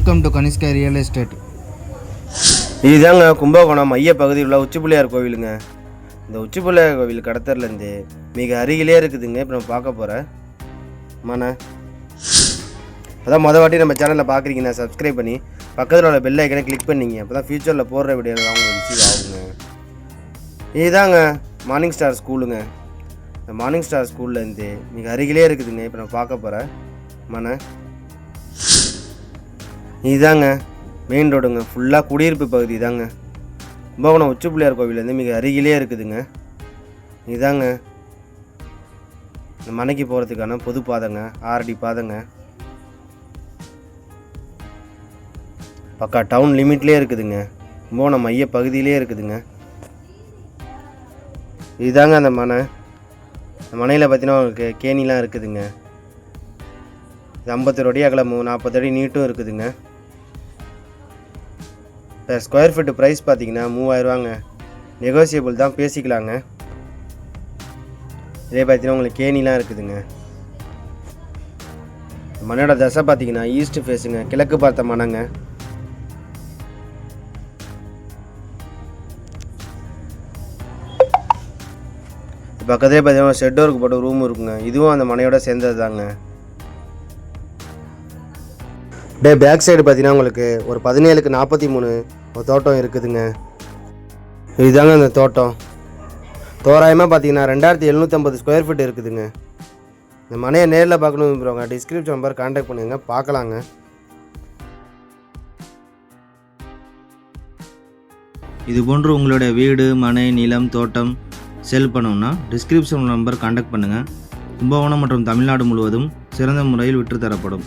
Welcome to Kanishka real estate இதுதாங்க கும்பகோணம் மைய பகுதியில் உள்ள உச்சிப்பிள்ளையார் கோவிலுங்க. இந்த உச்சிப்பிள்ளையார் கோவில் கடத்தர்லேருந்து மிக அருகிலே இருக்குதுங்க. இப்போ நம்ம பார்க்க போகிறேன் மன. அதான் மொதல் வாட்டி நம்ம சேனலில் பார்க்குறீங்கன்னா சப்ஸ்கிரைப் பண்ணி பக்கத்தில் உள்ள பெல் ஐக்கனை கிளிக் பண்ணிங்க. அப்போ தான் ஃப்யூச்சரில் போடுற வீடியோவில் அவங்க ரிசீவ் ஆகுங்க. இதுதாங்க மார்னிங் ஸ்டார் ஸ்கூலுங்க இந்த மார்னிங் ஸ்டார் ஸ்கூல்லேருந்து மிக அருகிலே இருக்குதுங்க. இப்போ நம்ம பார்க்க போகிறேன் மன. இதுதாங்க மெயின் ரோடுங்க ஃபுல்லாக குடியிருப்பு பகுதி தாங்க. கும்பகோணம் உச்சி பிள்ளையார் கோவிலேருந்து மிக அருகிலே இருக்குதுங்க. இதாங்க இந்த மனைக்கு போகிறதுக்கான பொது பாதைங்க ஆறடி பாதைங்க. பக்கா டவுன் லிமிட்லேயே இருக்குதுங்க. கும்பகோணம் மைய பகுதியிலே இருக்குதுங்க. இதுதாங்க அந்த மனை. அந்த மனையில் பார்த்தீங்கன்னா உங்களுக்கு கேணிலாம் இருக்குதுங்க. இது ஐம்பத்தொரு அடி அகலமும் நாற்பது அடி நீட்டும் இருக்குதுங்க. சார் ஸ்கொயர் ஃபீட்டு ப்ரைஸ் பார்த்தீங்கன்னா மூவாயிரரூவாங்க நெகோசியபிள் தான் பேசிக்கலாங்க. இதே பார்த்தீங்கன்னா உங்களுக்கு கேணிலாம் இருக்குதுங்க. மண்ணோட தசை பார்த்தீங்கன்னா ஈஸ்ட் ஃபேஸுங்க கிழக்கு பார்த்த மனங்க பக்கத்துலேயே பார்த்தீங்கன்னா ஷெட்டோருக்கு போட்ட ரூம் இருக்குங்க. இதுவும் அந்த மனையோட சேர்ந்தது தாங்க டே பேக் சைடு பார்த்தீங்கன்னா உங்களுக்கு ஒரு பதினேழுக்கு நாற்பத்தி மூணு ஒரு தோட்டம் இருக்குதுங்க. இதுதாங்க அந்த தோட்டம். தோராயமாக பார்த்தீங்கன்னா ரெண்டாயிரத்தி எழுநூற்றம்பது ஸ்கொயர் ஃபீட் இருக்குதுங்க. இந்த மனையை நேரில் பார்க்கணும் விரும்புகிறவங்க டிஸ்கிரிப்ஷன் நம்பர் கான்டாக்ட் பண்ணுங்க. பார்க்கலாங்க. இது போன்று உங்களுடைய வீடு மனை நிலம் தோட்டம் செல் பண்ணோம்னா டிஸ்கிரிப்ஷன் நம்பர் காண்டாக்ட் பண்ணுங்கள் கும்பகோணம் மற்றும் தமிழ்நாடு முழுவதும் சிறந்த முறையில் விற்றுத்தரப்படும்